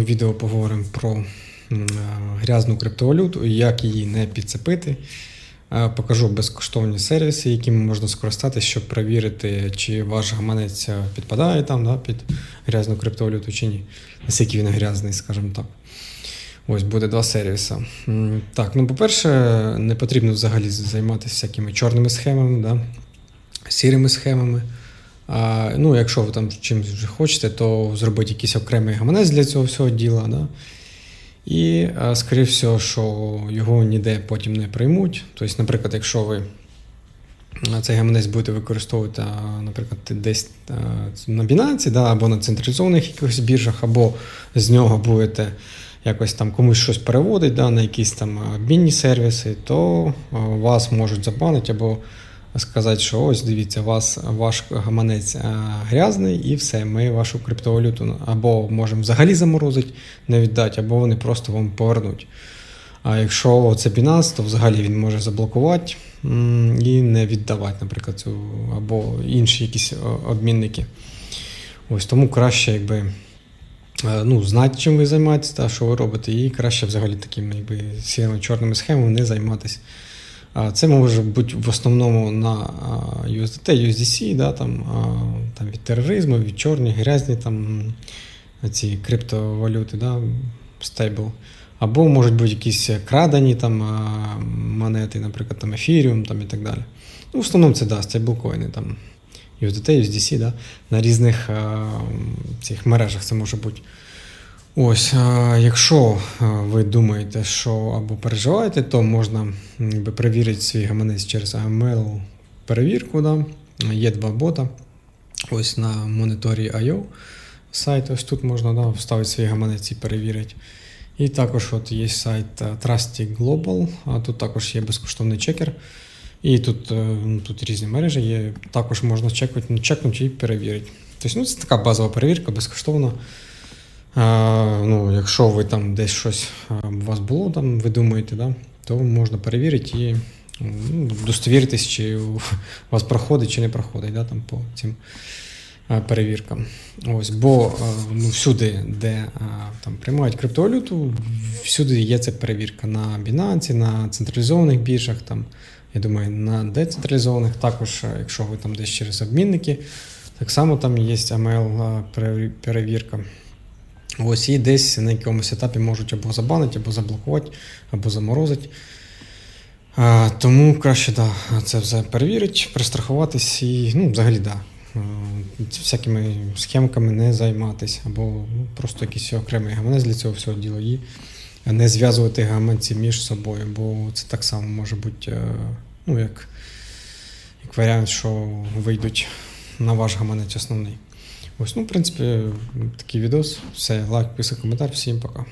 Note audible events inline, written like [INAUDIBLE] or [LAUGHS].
Відео поговоримо про е, грязну криптовалюту як її не підцепити. Е, Покажу безкоштовні сервіси, якими можна скористатися, щоб перевірити, чи ваш гаманець е, підпадає там да, під грязну криптовалюту чи ні. Наскільки він грязний, скажімо так. Ось буде два сервіси. Так, ну по-перше, не потрібно взагалі займатися всякими чорними схемами, да, сірими схемами. А, ну, якщо ви там чимось вже хочете, то зробити якийсь окремий гаманець для цього всього діла. Да? І, скоріше всього, що його ніде потім не приймуть. Тобто, наприклад, якщо ви цей гаманець будете використовувати, наприклад, десь на Binance, да, або на централізованих якихось біржах, або з нього будете якось там комусь щось переводити да, на якісь там обмінні сервіси, то вас можуть забанити або сказати, що ось дивіться, вас ваш гаманець а, грязний, і все, ми вашу криптовалюту або можемо взагалі заморозити, не віддати, або вони просто вам повернуть. А якщо це Binance, то взагалі він може заблокувати і не віддавати, наприклад, цю або інші якісь обмінники. Ось тому краще, якби. е, Ну, знати, чим ви займаєтесь, та, що ви робите, і краще взагалі такими якби, сірими чорними схемами не займатися. Це може бути в основному на USDT, USDC, да, там, там від тероризму, від чорні, грязні там, ці криптовалюти, да, стейбл. Або можуть бути якісь крадені там, монети, наприклад, там Ethereum там, і так далі. Ну, в основному це да, стейблкоїни, там, USDT, USDC, да, на різних цих мережах це може бути. Ось, якщо ви думаєте, що або переживаєте, то можна якби, перевірити свій гаманець через AML перевірку. Да? Є два бота. Ось на Monitory.io сайт. Ось тут можна да, вставити свій гаманець і перевірити. І також от є сайт Trusty Global, а тут також є безкоштовний чекер. І тут, е, ну, тут різні мережі є. Також можна чекнути, ну, чекнути і перевірити. Тобто, ну, це така базова перевірка, безкоштовна. Ну, якщо ви там десь щось у вас було, там, ви думаєте, да, то можна перевірити і ну, достовіритись, чи у [LAUGHS] вас проходить, чи не проходить да, там, по цим перевіркам. Ось, бо ну, всюди, де там, приймають криптовалюту, всюди є ця перевірка на Binance, на централізованих біржах, там, я думаю, на децентралізованих також, якщо ви там десь через обмінники, так само там є AML переві- перевірка. Ось і десь на якомусь етапі можуть або забанити, або заблокувати, або заморозити. А, тому краще да, це все перевірити, пристрахуватись і ну, взагалі да, всякими схемками не займатися, або ну, просто якийсь окремий гаманець для цього всього діла і не зв'язувати гаманці між собою, бо це так само може бути е, ну, як, як варіант, що вийдуть на ваш гаманець основний. Ось, ну, в принципі, такий відос. Все, лайк, писав коментар. Всім пока.